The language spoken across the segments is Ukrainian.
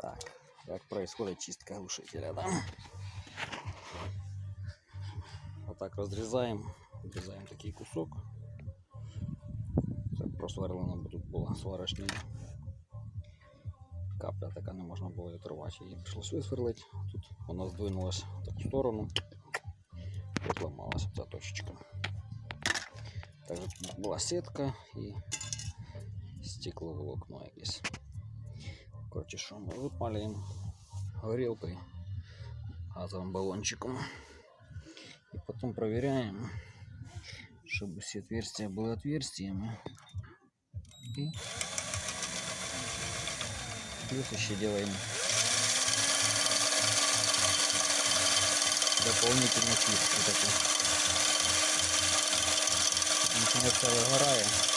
Так, как происходит чистка глушителя, да? Вот так разрезаем, отрезаем такий кусок. Це просверлено, бо тут була сварочна капля, така не можна було її оторвати. Її прийшлось висверлити. Тут вона здвинулась в таку сторону. І зламалася ця точечка. Також тут була сітка і стекловолокно якесь. Коротше, що ми випалюємо горілкою, газовим баллончиком. І потім перевіряємо, щоб усі отверстия були отверстиями. І плюс еще делаем дополнительный чистку такой. Начинает все выгорает.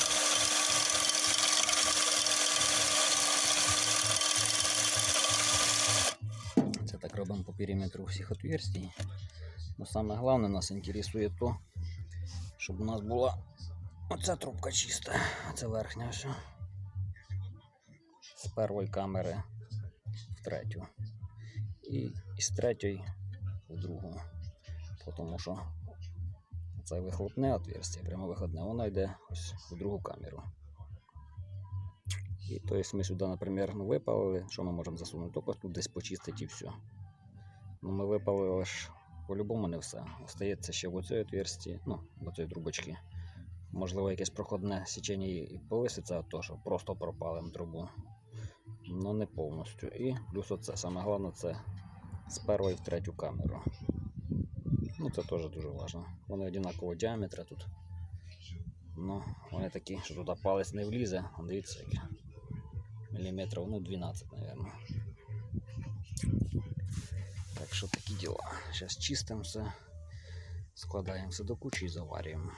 Це по периметру всіх отверстий. Но саме головне нас інтересує то, щоб у нас була оця трубка чиста, це верхня все. З першої камери в третю. І з третьої в другу. Тому що це вихлопне отверстие, прямо виходне, воно йде в другу камеру. І то есть ми сюди, наприклад, ну, випалили, що ми можемо засунути? Тільки тут десь почистити і все. Ну, ми випалили ж по-любому не все. Остається ще в оцій отверстії, ну, в оцій трубочці. Можливо, якесь проходне січення і повиситься, то що просто пропалимо трубу. Ну не повністю. І плюс оце. Саме головне це з першої в третю камеру. Ну це теж дуже важливо. Вони однакового діаметра тут. Ну, вони такі, що туди палець не влізе. Дивіться, які міліметрів, ну 12, мабуть. Так що такі діла. Зараз чистимо все, до кучі і заварюємо.